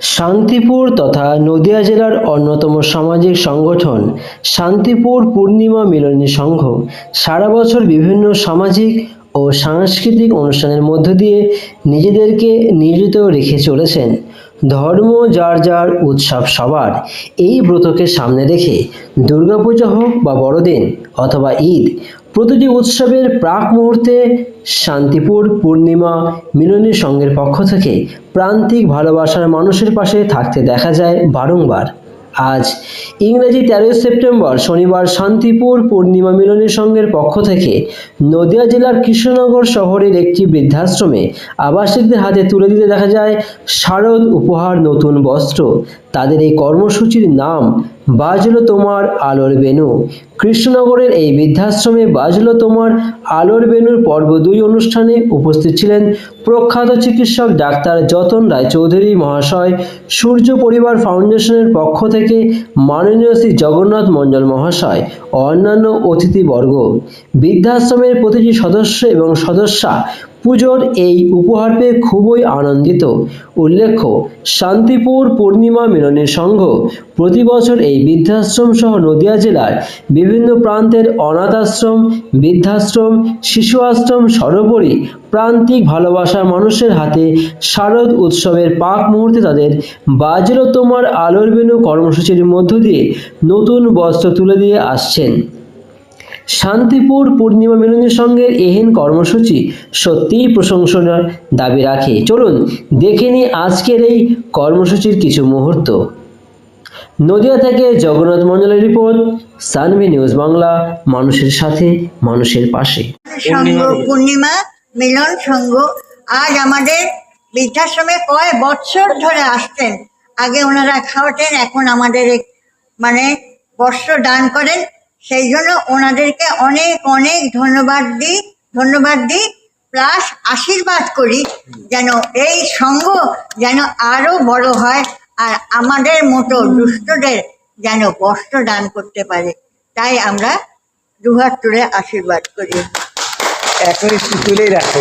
শান্তিপুর তথা নদিয়া জেলার অন্যতম সামাজিক সংগঠন শান্তিপুর পূর্ণিমা মিলনী সংঘ সারা বছর বিভিন্ন সামাজিক ও সাংস্কৃতিক অনুষ্ঠানের মধ্য দিয়ে নিজেদেরকে নিয়োজিত রেখে চলেছেন। ধর্ম, যার যার উৎসব সবার। এই ব্রতকে সামনে রেখে দুর্গাপূজা হোক বা বড়দিন অথবা ঈদ, প্রতিটি উৎসবের প্রাক মুহূর্তে শান্তিপুর, পূর্ণিমা মিলনী সংঘের পক্ষ থেকে প্রান্তিক ভালোবাসার মানুষের পাশে থাকতে দেখা যায় বারংবার। আজ ইংরেজি তেরোই সেপ্টেম্বর শনিবার শান্তিপুর পূর্ণিমা মিলনের সংঘের পক্ষ থেকে নদিয়া জেলার কৃষ্ণনগর শহরের একটি বৃদ্ধাশ্রমে আবাসিকদের হাতে তুলে দিতে দেখা যায় শারদ উপহার নতুন বস্ত্র। তাদের এই কর্মসূচির নাম বাজলো তোমার আলোর বেনু কৃষ্ণনগরের এই বৃদ্ধাশ্রমে বাজলো তোমার আলোর বেনুর পর্ব দুই অনুষ্ঠানে উপস্থিত ছিলেন প্রখ্যাত চিকিৎসক ডাক্তার যতন রায়চৌধুরী মহাশয়, সূর্য পরিবার ফাউন্ডেশনের পক্ষ থেকে মাননীয় শ্রী জগন্নাথ মণ্ডল মহাশয়, অন্যান্য অতিথিবর্গ। বৃদ্ধাশ্রমের প্রতিটি সদস্য এবং সদস্যা পুজোর এই উপহার পেয়ে খুবই আনন্দিত। উল্লেখ্য, শান্তিপুর পূর্ণিমা মিলনের সংঘ প্রতি বছর এই বৃদ্ধাশ্রম সহ নদিয়া জেলার বিভিন্ন প্রান্তের অনাথ আশ্রম বৃদ্ধাশ্রম, শিশু আশ্রম সর্বোপরি প্রান্তিক ভালোবাসার মানুষের হাতে শারদ উৎসবের পাক মুহূর্তে তাদের বাজলো তোমার আলোর বেনু কর্মসূচির মধ্য দিয়ে নতুন বস্ত্র তুলে দিয়ে আসছেন। শান্তিপুর পূর্ণিমা মিলনের সঙ্গে এহেন কর্মসূচি সত্যিই প্রশংসনার দাবি রাখে। চলুন দেখে নিই আজকের এই কর্মসূচির কিছু মুহূর্ত। নদিয়া থেকে জগন্নাথ মণ্ডলের রিপোর্ট, সানভি নিউজ বাংলা, মানুষের সাথে, মানুষের পাশে। পূর্ণিমা মিলন সংঘ আজ আমাদের বৃদ্ধাশ্রমে কয় বছর ধরে আসছেন। আগে ওনারা খাওয়াতেন, এখন আমাদের মানে বস্ত্র দান করেন। সেই জন্য ওনাদেরকে অনেক অনেক ধন্যবাদ দিই ধন্যবাদ দিই। প্লাস আশীর্বাদ করি যেন এই সংঘ যেন আরও বড় হয় আর আমাদের মতো দুষ্টদের যেন বস্ত্র দান করতে পারে। তাই আমরা দুহাত তুলে আশীর্বাদ করি। এখন একটু তুলেই রাখো।